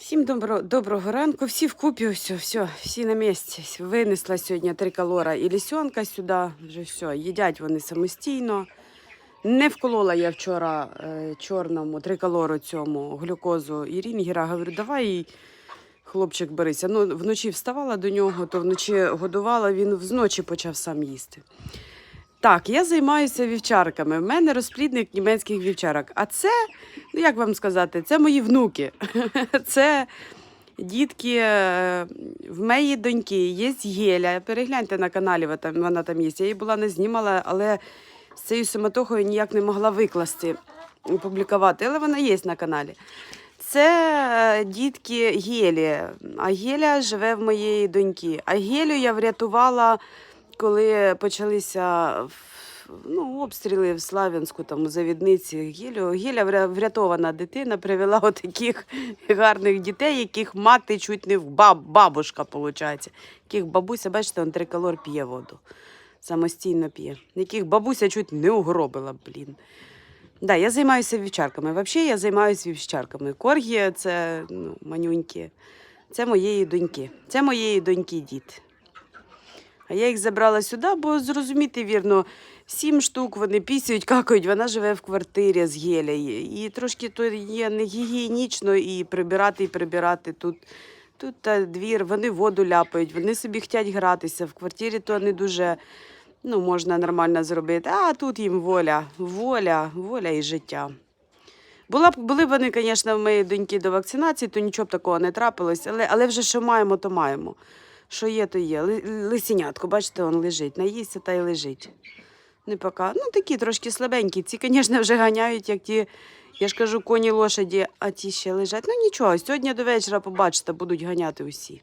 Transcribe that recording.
Всім добро, доброго ранку. Всі вкупі, все, все, всі на місці. Винесла сьогодні триколора і лісьонка сюди. Вже все, їдять вони самостійно. Не вколола я вчора е, чорному триколору цьому глюкозу і рінгера. Говорю, давай, хлопчик, берися. Ну, вночі вставала до нього, то вночі годувала, він вночі почав сам їсти. Так, я займаюся вівчарками. В мене розплідник німецьких вівчарок. А це, ну як вам сказати, це мої внуки. Це дітки е, в моїй доньки є Єля. Перегляньте на каналі, вона там є. Я її була не знімала, але з цією самотохою ніяк не могла викласти, опублікувати. Але вона є на каналі. Це е, дітки Гелі. А Геля живе в моєї доньки. А Гелю я врятувала, коли почалися ну, обстріли в Славянську, там, у Завідниці. Гелю. Геля вря- врятована дитина, привела отаких гарних дітей, яких мати чуть не в баб, бабушка, виходить. Яких бабуся, бачите, он триколор п'є воду. Самостійно п'є. Яких бабуся чуть не угробила, блін. Да, я займаюся вівчарками. Взагалі я займаюся вівчарками. Коргі це ну, манюнькі. Це моєї доньки. Це моєї доньки дід. А я їх забрала сюди, бо зрозуміти вірно, сім штук вони пісяють, какають. Вона живе в квартирі з гелею. І трошки то є не і прибирати, і прибирати тут. Тут та двір, вони воду ляпають, вони собі хочуть гратися. В квартирі то не дуже ну, можна нормально зробити. А тут їм воля, воля, воля і життя. Була б, були б вони, звісно, в моєї доньки до вакцинації, то нічого б такого не трапилось, але, але вже що маємо, то маємо. Що є, то є. Ли- Лисенятко, бачите, он лежить. Наїсться та й лежить. Не пока. Ну, такі трошки слабенькі. Ці, звісно, вже ганяють, як ті, я ж кажу, коні лошаді, а ті ще лежать. Ну нічого, сьогодні до вечора побачите, будуть ганяти усі.